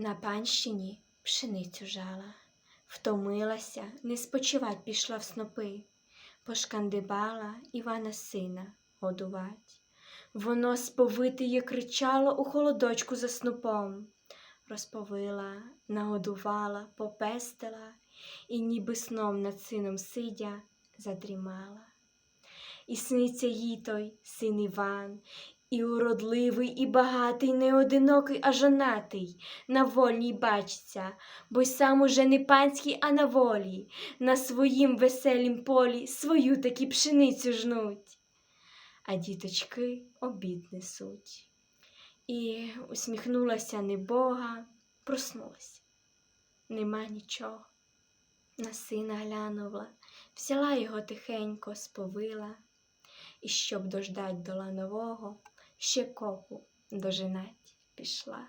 На панщині пшеницю жала, втомилася, не спочивать пішла в снопи, пошкандибала Івана сина годувать. Воно сповитиє кричало у холодочку за снопом, розповила, нагодувала, попестила і ніби сном над сином сидя задрімала. І сниться їй той син Іван, і уродливий, і багатий, не одинокий, а жонатий, на вольній бачиться, бо й сам уже не панський, а на волі, на своїм веселім полі свою таки пшеницю жнуть, а діточки обід несуть. І усміхнулася небога, проснулася. Нема нічого. На сина глянула, взяла його тихенько, сповила, і щоб дождать до ланового, ще копу дожинать пішла.